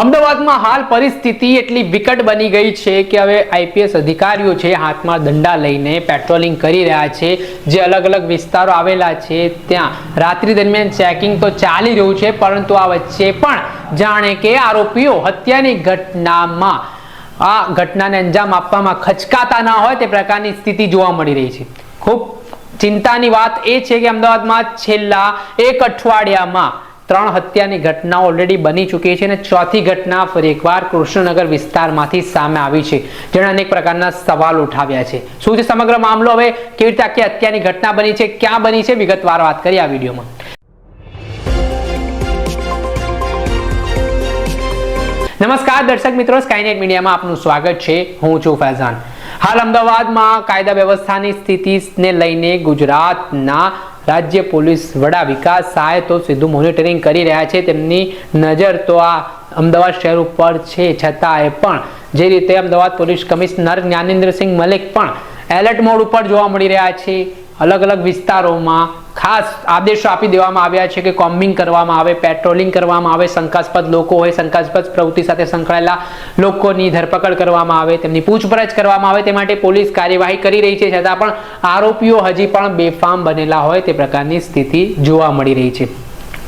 અમદાવાદમાં હાલ પરિસ્થિતિ એટલી વિકટ બની ગઈ છે કે હવે આઈપીએસ અધિકારીઓ છે હાથમાં દંડા લઈને પેટ્રોલિંગ કરી રહ્યા છે. જે અલગ અલગ વિસ્તારો આવેલા છે, ત્યાં રાત્રિ દરમિયાન ચેકિંગ તો ચાલી રહ્યું છે, પરંતુ આ વચ્ચે પણ જાણે કે આરોપીઓ હત્યાની ઘટનામાં, આ ઘટનાને અંજામ આપવામાં ખચકાતા ના હોય તે પ્રકારની સ્થિતિ જોવા મળી રહી છે. ખૂબ ચિંતાની વાત એ છે કે અમદાવાદમાં છેલ્લા એક અઠવાડિયામાં ત્રણ હત્યાની ઘટના ઓલરેડી બની ચૂકી છે અને ચોથી ઘટના ફરી એકવાર કૃષ્ણનગર વિસ્તારમાંથી સામે આવી છે, જેણે અનેક પ્રકારના સવાલ ઉઠાવ્યા છે. શું છે સમગ્ર મામલો? હવે કેવી રીતે આખી હત્યાની ઘટના બની છે, ક્યાં બની છે? વિગતવાર વાત કરી આ વિડીયોમાં. નમસ્કાર દર્શક મિત્રો સ્કાયનેટ મીડિયામાં આપનું સ્વાગત છે. હું છું ફૈઝાન. હાલ અમદાવાદમાં કાયદા વ્યવસ્થાની સ્થિતિને લઈને ગુજરાતના રાજ્ય પોલીસ વડા વિકાસ સહાય તો સીધું મોનિટરિંગ કરી રહ્યા છે. તેમની નજર તો આ અમદાવાદ શહેર ઉપર છે. છતાંય પણ જે રીતે અમદાવાદ પોલીસ કમિશનર જ્ઞાનેન્દ્રસિંહ મલિક પણ એલર્ટ મોડ ઉપર જોવા મળી રહ્યા છે. અલગ અલગ વિસ્તારોમાં ખાસ આદેશો આપી દેવામાં આવ્યા છે કે કોમ્બિંગ કરવામાં આવે, પેટ્રોલિંગ કરવામાં આવે, શંકાસ્પદ લોકો હોય, શંકાસ્પદ પ્રવૃત્તિ સાથે સંકળાયેલા લોકોની ધરપકડ કરવામાં આવે, તેમની પૂછપરછ કરવામાં આવે, તે માટે પોલીસ કાર્યવાહી કરી રહી છે. છતાં પણ આરોપીઓ હજી પણ બેફામ બનેલા હોય તે પ્રકારની સ્થિતિ જોવા મળી રહી છે.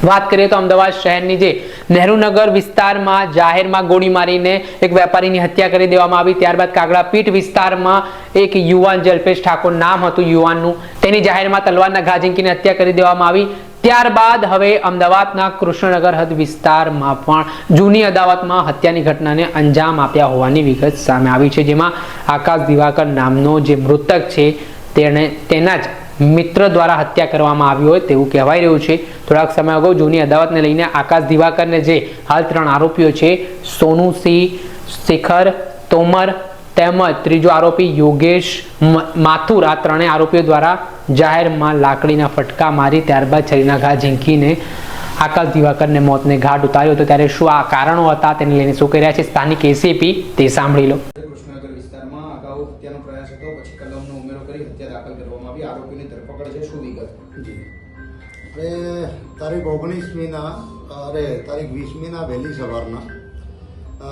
વાત કરીએ તો અમદાવાદ શહેરની જે નહેરુનગર વિસ્તારમાં જાહેરમાં ગોળી મારીને એક વેપારીની હત્યા કરી દેવામાં આવી. ત્યારબાદ કાગડા પીઠ વિસ્તારમાં એક યુવાન જલ્પેશ ઠાકોર, નામ હતું યુવાનનું તેની જાહેરમાં તલવારના ઘા ઝીંકીને હત્યા કરી દેવામાં આવી. ત્યારબાદ હવે અમદાવાદના કૃષ્ણનગર હદ વિસ્તારમાં પણ જૂની અદાવતમાં હત્યાની ઘટનાને અંજામ આપ્યા હોવાની વિગત સામે આવી છે, જેમાં આકાશ દિવાકર નામનો જે મૃતક છે, તેણે તેના જ મિત્ર દ્વારા હત્યા કરવામાં આવી હોય તેવું કહેવાઈ રહ્યું છે. થોડાક સમય અગાઉ જૂની અદાવતને લઈને આકાશ દિવાકરને જે હાલ ત્રણ આરોપીઓ છે સોનુસિંહ શેખર, તોમર તેમજ ત્રીજો આરોપી યોગેશ માથુર. આ ત્રણેય આરોપીઓ દ્વારા જાહેરમાં લાકડીના ફટકા મારી ત્યારબાદ છરીના ઘા ઝીંકીને આકાશ દિવાકરને મોતને ઘાટ ઉતાર્યો હતો. ત્યારે શું આ કારણો હતા તેને લઈને શું કહી રહ્યા છે સ્થાનિક એસીપી તે સાંભળી લો. કૃષ્ણનગર વિસ્તારમાં અગાઉ હત્યાનો પ્રયાસ હતો પછી કલમનો ઉમેરો કરી હત્યા દાખલ કરવામાં આવી. આરોપીની ધરપકડ છે શું વિગત? જી. તારીખ ઓગણીસમીના અરે તારીખ વીસમીના વહેલી સવારના અ,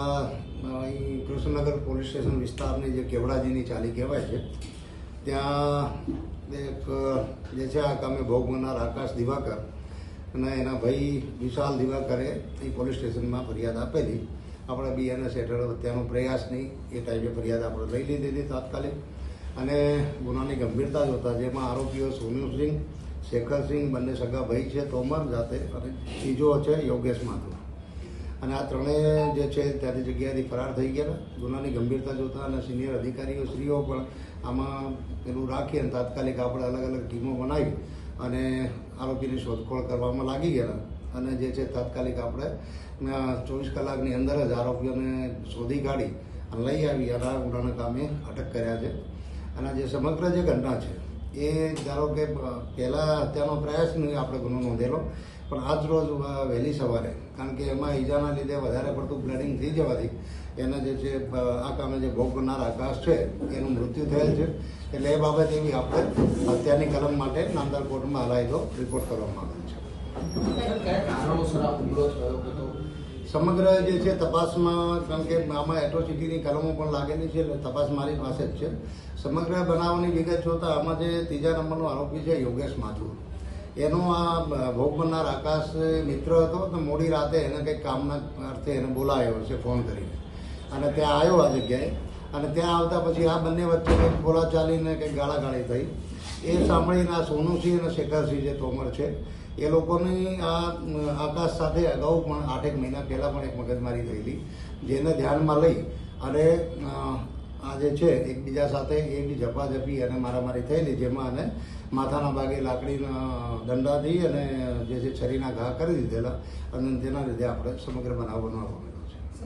અહીં કૃષ્ણનગર પોલીસ સ્ટેશન વિસ્તારની જે કેવડાજીની ચાલી કહેવાય છે, ત્યાં એક, જે છે આ કામે ભોગ બનનાર આકાશ દિવાકર અને એના ભાઈ વિશાલ દિવાકરે એ પોલીસ સ્ટેશનમાં ફરિયાદ આપેલી. આપણે બીએનએસ હેઠળ હત્યાનો પ્રયાસ નહીં, એ ટાઈપે ફરિયાદ આપણે લઈ લીધી હતી તાત્કાલિક. અને ગુનાની ગંભીરતા જોતા જેમાં આરોપીઓ સોનુસિંહ શેખરસિંહ બંને સગા ભાઈ છે, તોમર જાતે અને ત્રીજો છે યોગેશ માથુર. અને આ ત્રણેય જે છે ત્યાંની જગ્યાએથી ફરાર થઈ ગયા ગુનાની ગંભીરતા જોતા અને સિનિયર અધિકારીઓ શ્રીઓ પણ આમાં પેલું રાખી અને તાત્કાલિક આપણે અલગ અલગ ટીમો બનાવી અને આરોપીની શોધખોળ કરવામાં લાગી ગયા અને જે છે, તાત્કાલિક આપણે ચોવીસ કલાકની અંદર જ આરોપીઓને શોધી કાઢી અને લઈ આવી અને ગુનાના કામે અટક કર્યા છે. અને જે સમગ્ર જે ઘટના છે એ ધારો કે પહેલાં હત્યાનો પ્રયાસ નહીં, આપણે ગુનો નોંધેલો. પણ આજ રોજ વહેલી સવારે, કારણ કે એમાં ઈજાના લીધે વધારે પડતું બ્લડિંગ થઈ જવાથી એના જે છે આ કામે જે ભોગ કરનાર આકાશ છે, એનું મૃત્યુ થયેલ છે. એટલે એ બાબતે એવી આપણે હત્યાની કલમ માટે નામદાર કોર્ટમાં હલાયદો રિપોર્ટ કરવામાં આવેલ છે. સમગ્ર જે છે તપાસમાં, કારણ કે આમાં એટ્રોસિટીની કલમો પણ લાગેલી છે, એટલે તપાસ મારી પાસે જ છે. સમગ્ર બનાવની વિગત જોતા આમાં જે ત્રીજા નંબરનો આરોપી છે યોગેશ માથુર. એનો આ ભોગ બનનાર આકાશ મિત્ર હતો, તો મોડી રાતે એને કંઈક કામના અર્થે એને બોલાવ્યો છે, ફોન કરીને. અને ત્યાં આવ્યો આ જગ્યાએ. અને ત્યાં આવતા પછી આ બંને વચ્ચે કંઈક બોલાચાલીને કંઈક ગાળાગાળી થઈ. એ સાંભળીને આ સોનુસિંહ અને શેખરસિંહ જે તોમર છે, એ લોકોની આ આકાશ સાથે અગાઉ પણ આઠેક મહિના પહેલાં પણ એક મગજમારી થયેલી, જેને ધ્યાનમાં લઈ અને આ જે છે, એકબીજા સાથે એની ઝપાઝપી અને મારામારી થયેલી, જેમાં અને માથાના ભાગે લાકડીના દંડાથી અને જે છે, છરીના ઘા કરી દીધેલા અને તેના લીધે આપણે સમગ્ર બનાવ બનવા પામેલો છે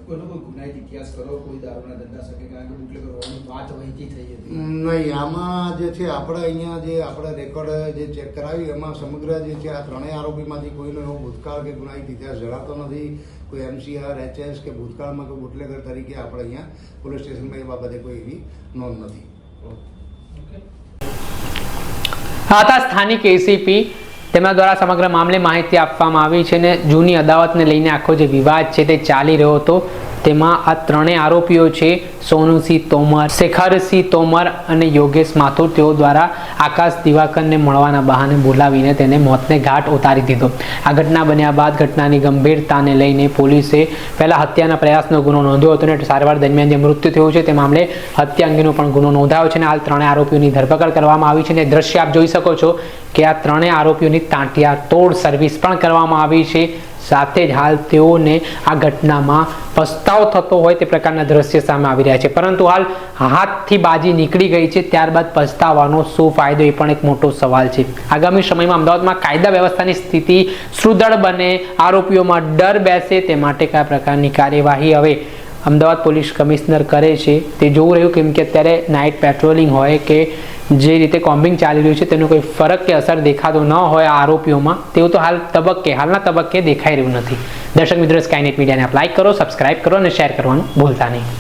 કોઈનો કોઈ ગુનાહિત ઇતિહાસ કરો કોઈ દારૂના ધંધા શકે કારણ કે બુટલેગર હોવાની વાત વહેતી થઈ હતી. નહીં આમાં જે છે આપણે અહીંયા જે આપણે રેકોર્ડ જે ચેક કરાવી એમાં સમગ્ર જે છે આ ત્રણેય આરોપીમાંથી કોઈનો એવો ભૂતકાળ કે ગુનાહિત ઇતિહાસ જણાતો નથી. કોઈ એમસીઆર એચએસ કે ભૂતકાળમાં કોઈ બુટલેગર તરીકે આપણે અહીંયા પોલીસ સ્ટેશનમાં એ બાબતે કોઈ એવી નોંધ નથી. હતા સ્થાનિક એસીપી તેમના દ્વારા સમગ્ર મામલે માહિતી આપવામાં આવી છે અને જૂની અદાવતને લઈને આખો જે વિવાદ છે તે ચાલી રહ્યો હતો. તેમાં આ ત્રણેય આરોપીઓ છે, સોનુસિંહ તોમર, શેખરસિંહ તોમર અને યોગેશ માથુર. તેઓ દ્વારા આકાશ દિવાકરને મળવાના બહાને બોલાવીને તેને મોતને ઘાટ ઉતારી દીધો. આ ઘટના બન્યા બાદ ઘટનાની ગંભીરતાને લઈને પોલીસે પહેલા હત્યાના પ્રયાસનો ગુનો નોંધ્યો હતો અને સારવાર દરમિયાન જે મૃત્યુ થયું છે તે મામલે હત્યા અંગેનો પણ ગુનો નોંધાયો છે અને હાલ ત્રણેય આરોપીઓની ધરપકડ કરવામાં આવી છે. અને દ્રશ્ય આપ જોઈ શકો છો કે આ ત્રણેય આરોપીઓની તાંટિયા તોડ સર્વિસ પણ કરવામાં આવી છે. સાથે જ હાલ તેઓને આ ઘટનામાં પસ્તાવો થતો હોય તે પ્રકારના દ્રશ્ય સામે આવી રહ્યા છે. પરંતુ હાલ હાથથી બાજી નીકળી ગઈ છે, ત્યારબાદ પસ્તાવાનો શું ફાયદો એ પણ એક મોટો સવાલ છે. આગામી સમયમાં અમદાવાદમાં કાયદા વ્યવસ્થાની સ્થિતિ સુદૃઢ બને, આરોપીઓમાં ડર બેસે, તે માટે કયા પ્રકારની કાર્યવાહી હવે અમદાવાદ પોલીસ કમિશનર કરે છે, તે જોવું રહ્યું કેમ કે અત્યારે નાઇટ પેટ્રોલિંગ હોય કે જે રીતે કોમ્બિંગ ચાલી રહ્યું છે, તેનો કોઈ ફરક કે અસર દેખાતો ન હોય આ આરોપીઓમાં. તેવું તો હાલ તબક્કે, હાલના તબક્કે દેખાઈ રહ્યું નથી. દર્શક મિત્રો સ્કાયનેટ મીડિયાને આપ લાઇક કરો સબસ્ક્રાઇબ કરો અને શેર કરવાનું ભૂલતા નહીં.